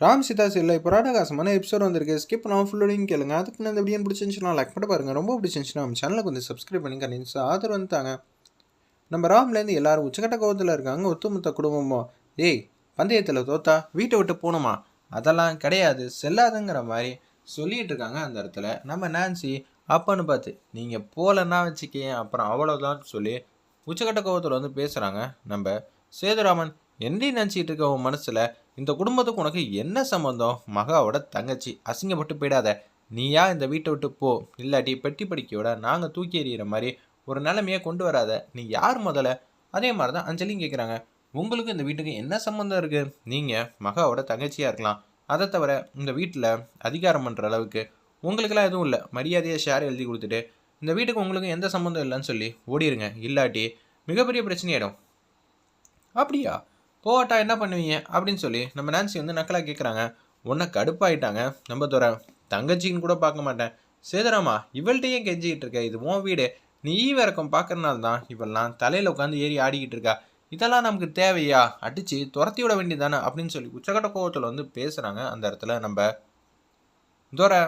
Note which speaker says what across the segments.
Speaker 1: ராம் சிதாஸ் இல்லை இப்போ ராடகாசமான எபிசோட் வந்திருக்கு. ஸ்கிப் பண்ணாமல் ஃபுல்லோடையும் கேளுங்க. அதுக்கு நான் இந்த வீடியோ பிடிச்சிருந்துச்சுன்னா லைக் பண்ணி பாருங்கள் ரொம்ப பிடிச்சிருந்துச்சுன்னா நம்ம சேனலுக்கு வந்து சப்ஸ்கிரைப் பண்ணி கண்டிப்பாக ஆதரவு வந்துட்டாங்க நம்ம ராம்லேருந்து எல்லாரும் உச்சக்கட்ட கோபத்தில் இருக்காங்க. ஒத்துமொத்த குடும்பமோ ஏய் பந்தயத்தில் தோத்தா வீட்டை விட்டு போகணுமா? அதெல்லாம் கிடையாது. செல்லாதுங்கிற மாதிரி சொல்லிட்டு இருக்காங்க அந்த இடத்துல. நம்ம நான்சி அப்பான்னு பார்த்து நீங்கள் போகலன்னா வச்சுக்கேன் அப்புறம் அவ்வளோதான் சொல்லி உச்சக்கட்ட கோபத்தில் வந்து பேசுகிறாங்க நம்ம சேதுராமன் என்னடி நினச்சிக்கிட்டு இருக்க உன் மனசில்? இந்த குடும்பத்துக்கு உனக்கு என்ன சம்மந்தம் மகாவோட தங்கச்சி அசிங்கப்பட்டு போயிடாத. நீயா இந்த வீட்டை விட்டு போ. இல்லாட்டி பெட்டி படிக்கையோட நாங்கள் தூக்கி எறிகிற மாதிரி ஒரு நிலைமையை கொண்டு வராத. நீ யார் முதல்ல? அதே மாதிரி தான் அஞ்சலியும் கேட்குறாங்க உங்களுக்கு இந்த வீட்டுக்கு என்ன சம்மந்தம் இருக்குது நீங்கள் மகாவோட தங்கச்சியாக இருக்கலாம். அதை தவிர இந்த வீட்டில் அதிகாரம் பண்ணுற அளவுக்கு உங்களுக்கெல்லாம் எதுவும் இல்லை. மரியாதையை ஷேர் எழுதி கொடுத்துட்டு இந்த வீட்டுக்கு உங்களுக்கு எந்த சம்மந்தம் இல்லைன்னு சொல்லி ஓடிடுங்க இல்லாட்டி மிகப்பெரிய பிரச்சனையாயிடும். அப்படியா? போகட்டா என்ன பண்ணுவீங்க? அப்படின்னு சொல்லி நம்ம நான்சி வந்து நக்கலாக கேட்குறாங்க உன்னை கடுப்பாயிட்டாங்க. நம்ம துறை தங்கச்சின்னு கூட பார்க்க மாட்டேன். சேதராமா இவள்கிட்டயே கெஞ்சிக்கிட்டு இருக்க. இது உன் வீடு. நீ ஈவிறக்கம் பார்க்கறனால தான் இவெல்லாம் தலையில் உட்காந்து ஏறி ஆடிக்கிட்டு இருக்கா. இதெல்லாம் நமக்கு தேவையா? அடித்து துரத்தி விட வேண்டியதானே அப்படின்னு சொல்லி உச்சகட்ட கோவத்தில் வந்து பேசுகிறாங்க அந்த இடத்துல நம்ம துரை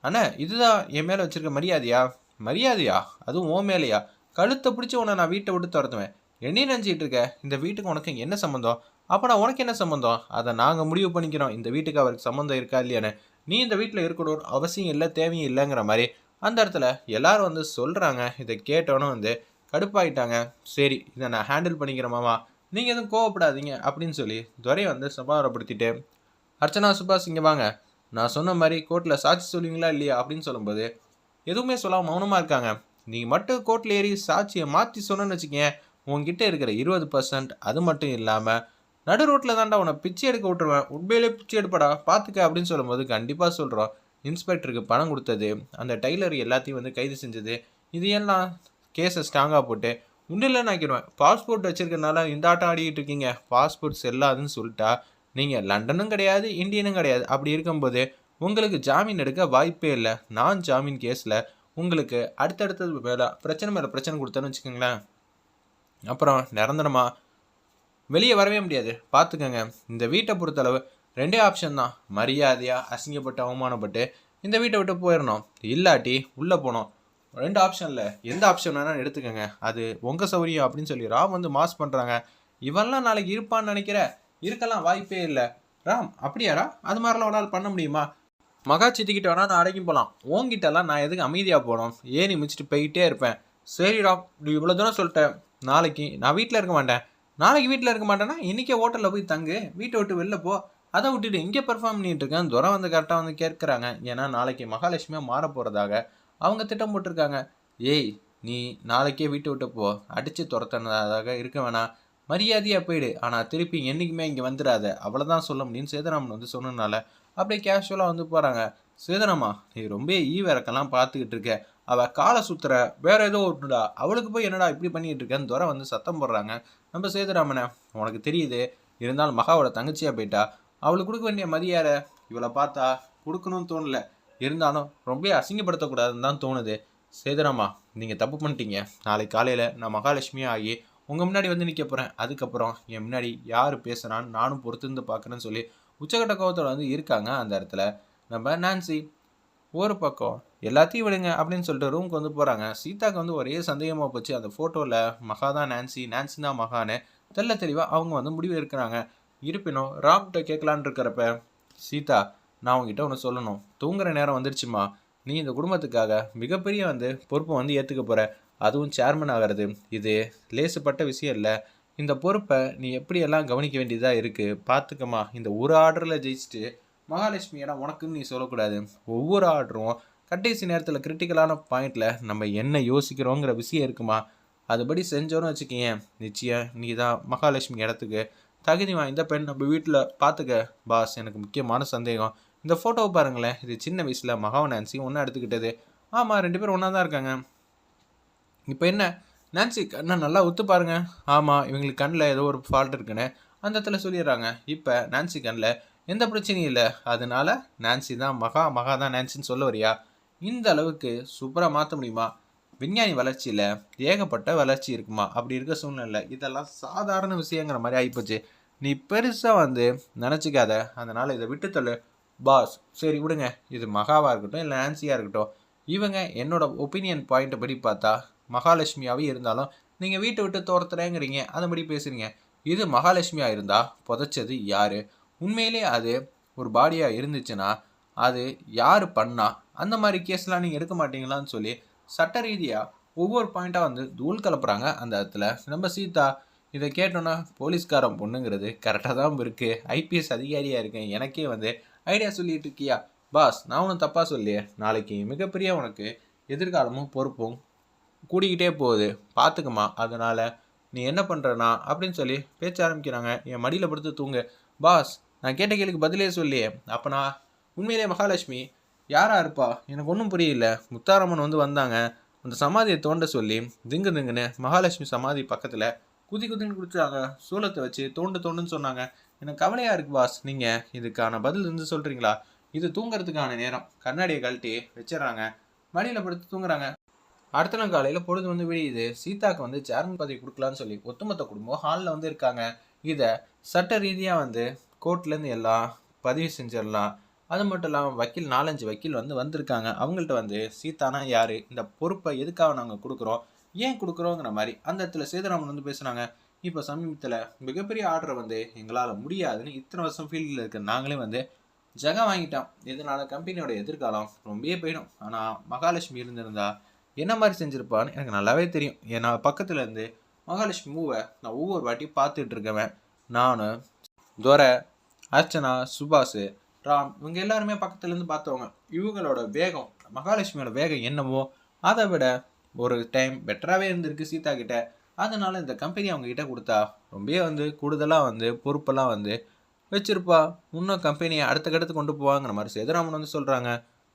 Speaker 1: அண்ணா இதுதான் என் மேலே வச்சிருக்க மரியாதையா? மரியாதையா? அதுவும் ஓ மேலேயா? கழுத்தை பிடிச்சி உன்னை நான் வீட்டை விட்டு துரத்துவேன். என்ன நினச்சிட்டு இருக்க? இந்த வீட்டுக்கு உனக்கு என்ன சம்மந்தம் அப்போ நான் உனக்கு என்ன சம்மந்தம் அதை நாங்கள் முடிவு பண்ணிக்கிறோம். இந்த வீட்டுக்கு அவருக்கு சம்மந்தம் இருக்கா இல்லையான்னு. நீ இந்த வீட்டில் இருக்கணும் அவசியம் இல்லை தேவையும் இல்லைங்கிற மாதிரி அந்த இடத்துல எல்லாரும் வந்து சொல்கிறாங்க இதை கேட்டோன்னு வந்து கடுப்பாயிட்டாங்க. சரி இதை நான் ஹேண்டில் பண்ணிக்கிறேன் மாமா. நீங்கள் எதுவும் கோவப்படாதீங்க அப்படின்னு சொல்லி துரையை வந்து சமாதானப்படுத்திட்டு அர்ச்சனா சுபாஷ் இங்கே வாங்க. நான் சொன்ன மாதிரி கோர்ட்டில் சாட்சி சொல்லுவீங்களா இல்லையா? அப்படின்னு சொல்லும்போது எதுவுமே சொல்லாமல் மௌனமாக இருக்காங்க. நீங்கள் மட்டும் கோர்ட்டில் ஏறி சாட்சியை மாற்றி சொன்னேன்னு வச்சுக்கேன் உங்ககிட்ட இருக்கிற இருபது பர்சன்ட் அது மட்டும் இல்லாமல் நடு ரோட்டில் தாண்டா உன்னை பிச்சை எடுக்க விட்டுருவேன். உண்மையிலே பிச்சை எடுப்படா பார்த்துக்க அப்படின்னு சொல்லும்போது கண்டிப்பாக சொல்கிறோம் இன்ஸ்பெக்டருக்கு பணம் கொடுத்தது அந்த டைலர் எல்லாத்தையும் வந்து கைது செஞ்சது இது எல்லாம் கேஸை ஸ்ட்ராங்காக போட்டு உண்டில் ஆக்கிடுவேன். பாஸ்போர்ட் வச்சுருக்கனால இந்த ஆட்டம் ஆடிக்கிட்டு இருக்கீங்க. பாஸ்போர்ட் செல்லாதுன்னு சொல்லிட்டா நீங்கள் லண்டனும் கிடையாது இந்தியனும் கிடையாது. அப்படி இருக்கும்போது உங்களுக்கு ஜாமீன் எடுக்க வாய்ப்பே இல்லை. நான் ஜாமீன் கேஸில் உங்களுக்கு அடுத்தடுத்தது மேலே பிரச்சனை மேலே பிரச்சனை கொடுத்தேன்னு வச்சுக்கோங்களேன். அப்புறம் நிரந்தரமாக வெளியே வரவே முடியாது. பார்த்துக்கோங்க. இந்த வீட்டை பொறுத்தளவு ரெண்டே ஆப்ஷன் தான். மரியாதையாக அசிங்கப்பட்டு அவமானப்பட்டு இந்த வீட்டை விட்டு போயிடணும். இல்லாட்டி உள்ளே போனோம் ரெண்டு ஆப்ஷனில் எந்த ஆப்ஷன் வேணாலும் எடுத்துக்கோங்க. அது உங்கள் சௌரியம் அப்படின்னு சொல்லி ராம் வந்து மாஸ் பண்ணுறாங்க இவன்லாம் நாளைக்கு இருப்பான்னு நினைக்கிற? இருக்கலாம். வாய்ப்பே இல்லை. ராம் அப்படியாடா? அது மாதிரிலாம் உன்னால் பண்ண முடியுமா? மகா சித்திக்கிட்ட வேணால் நான் அடைக்கும் போகலாம் உங்ககிட்டலாம் நான் எதுக்கு அமைதியாக போகணும்? ஏறி மிச்சிட்டு போயிட்டே இருப்பேன். சரி ராம் இவ்வளோ தூரம் சொல்லிட்டேன் நாளைக்கு நான் வீட்டில் இருக்க மாட்டேன். நாளைக்கு வீட்டில் இருக்க மாட்டேன்னா இன்றைக்கே ஹோட்டலில் போய் தங்கு. வீட்டை விட்டு வெளில போ. அதை விட்டுட்டு இங்கே பெர்ஃபார்ம் பண்ணிட்டு இருக்கேன். துரம் வந்து கரெக்டாக வந்து கேட்குறாங்க. ஏன்னா நாளைக்கு மகாலட்சுமியாக மாற போகிறதாக அவங்க திட்டம் போட்டிருக்காங்க. ஏய் நீ நாளைக்கே வீட்டை விட்டு போ. அடித்து துரத்தினதாக இருக்க வேணாம். மரியாதையாக போயிடு. ஆனால் திருப்பி என்றைக்குமே இங்கே வந்துடாத. அவ்வளோதான் சொல்ல முடியும்னு சேதராமன் வந்து சொன்னதுனால அப்படியே கேஷுவலாக வந்து போகிறாங்க சேதனம்மா நீ ரொம்ப ஈவிறக்கெல்லாம் பார்த்துக்கிட்டு இருக்க. அவள் காலை சுத்துற வேற ஏதோ ஒன்றுடா அவளுக்கு போய் என்னடா இப்படி பண்ணிட்டு இருக்கேன்னு துறை வந்து சத்தம் போடுறாங்க. நம்ம சேதுராமனை உனக்கு தெரியுது இருந்தாலும் மகாவோட தங்கச்சியாக போயிட்டா? அவளுக்கு கொடுக்க வேண்டிய மதியார இவளை பார்த்தா கொடுக்கணும்னு தோணல. இருந்தாலும் ரொம்ப அசிங்கப்படுத்தக்கூடாதுன்னு தான் தோணுது. சேதுராமா நீங்கள் தப்பு பண்ணிட்டீங்க. நாளைக்கு காலையில் நான் மகாலட்சுமியாக ஆகி உங்கள் முன்னாடி வந்து நிற்க போகிறேன் அதுக்கப்புறம் என் முன்னாடி யார் பேசுகிறான்னு நானும் பொறுத்திருந்து பார்க்குறேன்னு சொல்லி உச்சகட்ட கோபத்தோட வந்து இருக்காங்க அந்த இடத்துல. நம்ம நான்சி ஒரு பக்கம் எல்லாத்தையும் விடுங்க அப்படின்னு சொல்லிட்டு ரூமுக்கு வந்து போகிறாங்க சீதாக்கு வந்து ஒரே சந்தேகமாக போச்சு. அந்த ஃபோட்டோவில் மகா தான் நான்சி நான்சி தான் மகான்னு தெல்ல தெளிவாக அவங்க வந்து முடிவு இருக்கிறாங்க இருப்பினும் ராம்கிட்ட கேட்கலான்னு இருக்கிறப்ப சீதா நான் உங்ககிட்ட ஒன்று சொல்லணும். தூங்குற நேரம் வந்துருச்சுமா? நீ இந்த குடும்பத்துக்காக மிகப்பெரிய வந்து பொறுப்பை வந்து ஏற்றுக்க போகிற அதுவும் சேர்மன் ஆகிறது. இது லேசுப்பட்ட விஷயம் இல்லை. இந்த பொறுப்பை நீ எப்படியெல்லாம் கவனிக்க வேண்டியதாக இருக்குது பார்த்துக்கம்மா இந்த ஒரு ஆர்டரில் ஜெயிச்சுட்டு மகாலட்சுமி ஏன்னா உனக்குன்னு நீ சொல்லக்கூடாது. ஒவ்வொரு ஆர்டரும் கடைசி நேரத்தில் கிரிட்டிக்கலான பாயிண்டில் நம்ம என்ன யோசிக்கிறோங்கிற விஷயம் இருக்குமா? அதுபடி செஞ்சோன்னு வச்சுக்கேன் நிச்சயம் நீ தான் மகாலட்சுமி இடத்துக்கு தகுதி வாய்ந்த பெண் நம்ம வீட்டில் பார்த்துக்க பாஸ் எனக்கு முக்கியமான சந்தேகம். இந்த ஃபோட்டோவை பாருங்களேன். இது சின்ன வயசில் மகாவ நான்சி ஒன்றா எடுத்துக்கிட்டது. ஆமாம் ரெண்டு பேரும் ஒன்றா தான் இருக்காங்க. இப்போ என்ன? நான்சி கண்ணை நல்லா ஒத்து பாருங்க. ஆமாம் இவங்களுக்கு கண்ணில் ஏதோ ஒரு ஃபால்ட் இருக்குன்னு அந்த இடத்துல சொல்லிடுறாங்க. இப்போ நான்சி கண்ணில் எந்த பிரச்சனையும் இல்லை. அதனால நான்சி தான் மகா மகா தான் நான்சின்னு சொல்ல வரியா? இந்த அளவுக்கு சூப்பராக மாற்ற முடியுமா? விஞ்ஞானி வளர்ச்சியில் ஏகப்பட்ட வளர்ச்சி இருக்குமா? அப்படி இருக்க சூழ்நிலை இதெல்லாம் சாதாரண விஷயங்கிற மாதிரி ஆகிப்போச்சு நீ பெருசாக வந்து நினச்சிக்காத. அதனால் இதை விட்டுத்தள்ளு பாஸ். சரி விடுங்க. இது மகாவாக இருக்கட்டும் இல்லை நான்சியாக இருக்கட்டும். இவங்க என்னோட ஒப்பீனியன் பாயிண்ட்டை படி பார்த்தா மகாலட்சுமியாகவே இருந்தாலும் நீங்கள் வீட்டை விட்டு துரத்துறேங்கிறீங்க. அதன்படி பேசுகிறீங்க இது மகாலட்சுமியாக இருந்தால் புதைச்சது யார்? உண்மையிலே அது ஒரு பாடியாக இருந்துச்சுன்னா அது யார் பண்ணால் அந்த மாதிரி கேஸ்லாம் நீங்கள் எடுக்க மாட்டீங்களான்னு சொல்லி சட்ட ரீதியாக ஒவ்வொரு பாயிண்ட்டாக வந்து தூள் கலப்புறாங்க அந்த இடத்துல. நம்ம சீதா இதை கேட்டோன்னா போலீஸ்காரன் பொண்ணுங்கிறது கரெக்டாக தான் இருக்குது ஐபிஎஸ் அதிகாரியாக இருக்கேன். எனக்கே வந்து ஐடியா சொல்லிட்டு இருக்கியா? பாஸ் நான் ஒன்றும் தப்பாக சொல்லியே நாளைக்கு மிகப்பெரிய உனக்கு எதிர்காலமும் பொறுப்பும் கூடிக்கிட்டே போகுது. பார்த்துக்குமா அதனால் நீ என்ன பண்ணுறனா அப்படின்னு சொல்லி பேச்ச ஆரம்பிக்கிறாங்க. என் மடியில் படுத்து தூங்கு. பாஸ் நான் கேட்ட கேளுக்கு பதிலே சொல்லியே அப்போ நான் உண்மையிலே மகாலட்சுமி யாரா இருப்பா? எனக்கு ஒன்றும் புரியல. முத்தாரம்மன் வந்து வந்தாங்க. அந்த சமாதியை தோண்ட சொல்லி திங்கு திங்குன்னு மகாலட்சுமி சமாதி பக்கத்தில் குதி குதின்னு குடிச்சாங்க சூளத்தை வச்சு தோண்டு தோண்டுன்னு சொன்னாங்க. எனக்கு கவலையாக இருக்கு பாஸ் நீங்கள் இதுக்கான பதில் இருந்து சொல்கிறீங்களா இது தூங்குறதுக்கான நேரம். கண்ணாடியை கழட்டி வச்சிடறாங்க. மடியில் படுத்து தூங்குறாங்க. அடுத்த நாள் காலையில் பொழுது வந்து விடியுது. சீதாக்கு வந்து சேர்மன் பதவி கொடுக்கலான்னு சொல்லி ஒட்டுமொத்த குடும்பம் ஹாலில் வந்து இருக்காங்க. இதை சட்ட ரீதியாக வந்து கோர்ட்லேருந்து எல்லாம் பதிவு செஞ்சிடலாம். அது மட்டும் இல்லாமல் வக்கீல் நாலஞ்சு வக்கீல் வந்து வந்திருக்காங்க. அவங்கள்ட்ட வந்து சீதானா யார்? இந்த பொறுப்பை எதுக்காக நாங்கள் கொடுக்குறோம்? ஏன் கொடுக்குறோங்கிற மாதிரி. அந்த இடத்துல சீதாராமன் வந்து பேசுகிறாங்க இப்போ சமீபத்தில் மிகப்பெரிய ஆர்டரை வந்து எங்களால் முடியாதுன்னு இத்தனை வருஷம் ஃபீல்டில் இருக்க நாங்களே வந்து ஜகா வாங்கிட்டோம். இதனால் கம்பெனியோட எதிர்காலம் ரொம்பவே போயிடும். ஆனால் மகாலட்சுமி இருந்திருந்தா என்ன மாதிரி செஞ்சுருப்பான்னு எனக்கு நல்லாவே தெரியும். ஏன்னா பக்கத்தில் இருந்து மகாலட்சுமி மூவை நான் ஒவ்வொரு வாட்டி பார்த்துட்டு இருக்கவன். நான் துரை அர்ச்சனா சுபாஷ் ராம் இவங்க எல்லாருமே பக்கத்துலேருந்து பார்த்தவங்க. இவங்களோட வேகம் மகாலட்சுமியோட வேகம் என்னவோ அதை விட ஒரு டைம் பெட்டராகவே இருந்திருக்கு சீதா கிட்ட. அதனால் இந்த கம்பெனி அவங்கக்கிட்ட கொடுத்தா ரொம்பவே வந்து கூடுதலாக வந்து பொறுப்பெல்லாம் வந்து வச்சிருப்பா. இன்னும் கம்பெனியை அடுத்த கட்டத்துக்கு கொண்டு போவாங்கிற மாதிரி சேதுராமன் வந்து சொல்கிறாங்க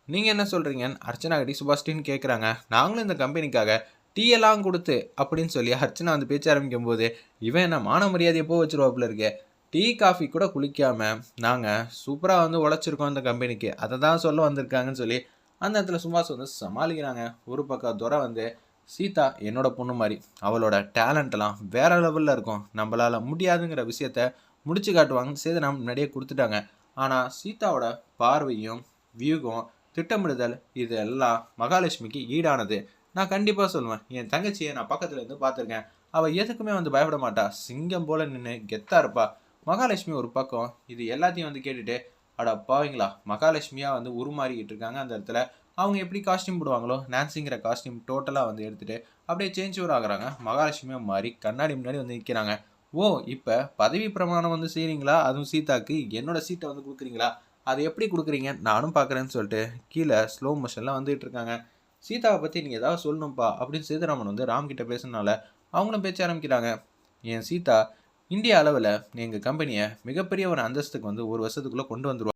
Speaker 1: நீங்கள் என்ன சொல்கிறீங்கன்னு அர்ச்சனா கட்டி சுபாஷ்டின்னு கேட்குறாங்க நாங்களும் இந்த கம்பெனிக்காக டீ எல்லாம் கொடுத்து அப்படின்னு சொல்லி அர்ச்சனா வந்து பேச்ச ஆரம்பிக்கும் போது இவன் என்ன மான மரியாதையை போ வச்சிருவாப்புல இருக்கே. டீ காஃபி கூட குளிக்காமல் நாங்கள் சூப்பராக வந்து உழைச்சிருக்கோம் இந்த கம்பெனிக்கு. அதை தான் சொல்ல வந்திருக்காங்கன்னு சொல்லி அந்த இடத்துல சுபாஷ் வந்து சமாளிக்கிறாங்க. ஒரு பக்கம் துறை வந்து சீதா என்னோட பொண்ணு மாதிரி அவளோட டேலண்ட்லாம் வேற லெவலில் இருக்கும். நம்மளால் முடியாதுங்கிற விஷயத்த முடிச்சு காட்டுவாங்கன்னு சேது நம்ம முன்னாடியே கொடுத்துட்டாங்க. ஆனால் சீதாவோட பார்வையும் வியூகம் திட்டமிடுதல் இது எல்லாம் மகாலட்சுமிக்கு ஈடானது. நான் கண்டிப்பாக சொல்லுவேன். என் தங்கச்சியை நான் பக்கத்தில் இருந்து பார்த்துருக்கேன். அவள் எதுக்குமே வந்து பயப்பட மாட்டா. சிங்கம் போல் நின்று கெத்தா இருப்பா. மகாலட்சுமி ஒரு பக்கம் இது எல்லாத்தையும் வந்து கேட்டுட்டு அட பாவீங்களா மகாலட்சுமியாக வந்து உருமாறிக்கிட்டு இருக்காங்க அந்த இடத்துல. அவங்க எப்படி காஸ்டியூம் போடுவாங்களோ நான்சிங்கிற காஸ்டியூம் டோட்டலாக வந்து எடுத்துகிட்டு அப்படியே சேஞ்ச் ஓவர் ஆகுறாங்க. மகாலட்சுமியாக மாறி கண்ணாடி முன்னாடி வந்து நிற்கிறாங்க ஓ இப்போ பதவி பிரமாணம் வந்து செய்கிறீங்களா அதுவும் சீதாக்கு என்னோட சீட்டை வந்து கொடுக்குறீங்களா? அதை எப்படி கொடுக்குறீங்க? நானும் பார்க்குறேன்னு சொல்லிட்டு கீழே ஸ்லோ மோஷன்லாம் வந்துகிட்டு இருக்காங்க. சீதாவை பற்றி நீங்கள் ஏதாவது சொல்லணும்ப்பா அப்படின்னு சீதாராமன் வந்து ராம்கிட்ட பேசுனால அவங்களும் பேச்ச ஆரம்பிக்கிறாங்க. என் சீதா இந்திய அளவில் எங்கள் கம்பெனியை மிகப்பெரிய ஒரு அந்தஸ்துக்கு வந்து ஒரு வருஷத்துக்குள்ளே கொண்டு வந்துருவா